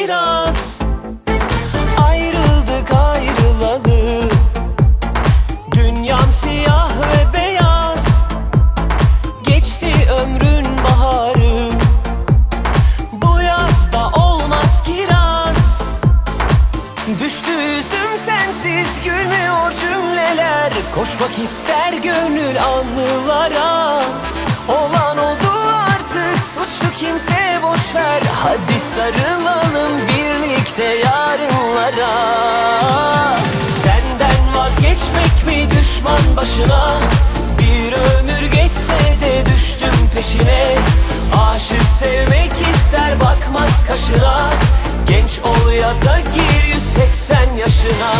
Kiraz Ayrıldık ayrılalı. Dünyam siyah ve beyaz. Geçti ömrün baharı. Bu yazda olmaz kiraz Düştü yüzüm sensiz gülmüyor cümleler. Koşmak ister gönül anılara sarılalım birlikte yarınlara. Senden vazgeçmek mi düşman başına? Bir ömür geçse de düştüm peşine. Aşık sevmek ister bakmaz kaşına. Genç ol ya da gir 180 yaşına.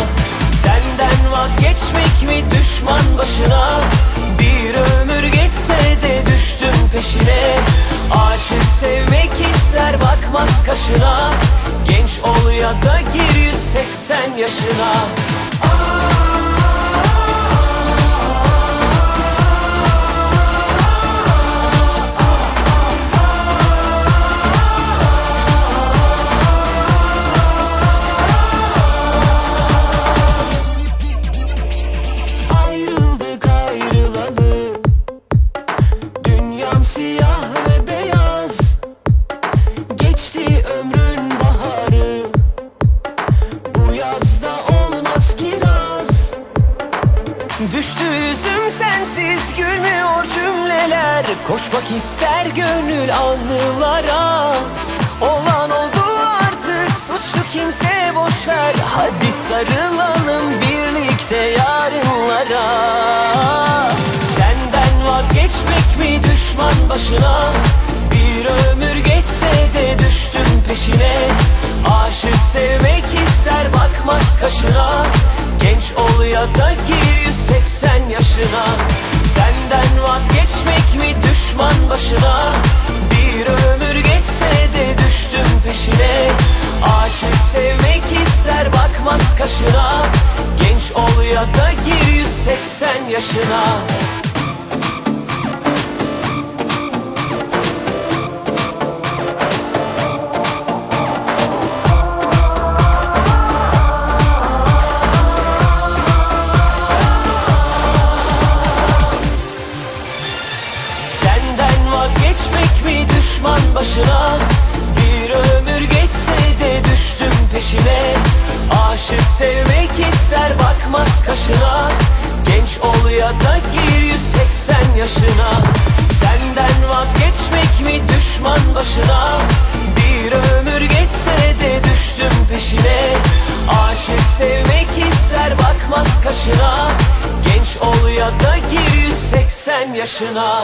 Senden vazgeçmek mi düşman başına? Bir ömür da gir 180 yaşına Düştü yüzüm sensiz gülmüyor cümleler. Koşmak ister gönül anılara Olan oldu artık suçlu kimse boş ver Hadi sarılalım birlikte yarınlara. Senden vazgeçmek mi düşman başına? Bir ömür geçse de düştüm peşine. Aşık sevmek ister bakmaz kaşına. Genç ol ya da gir 180 yaşına Senden vazgeçmek mi düşman başına? Bir ömür geçse de düştüm peşine. Aşık sevmek ister bakmaz kaşına. Genç ol ya da gir 180 yaşına başına. Bir ömür geçse de düştüm peşine. Aşık sevmek ister bakmaz kaşına. Genç ol ya da gir 180 yaşına. Senden vazgeçmek mi düşman başına? Bir ömür geçse de düştüm peşine. Aşık sevmek ister bakmaz kaşına. Genç ol ya da gir 180 yaşına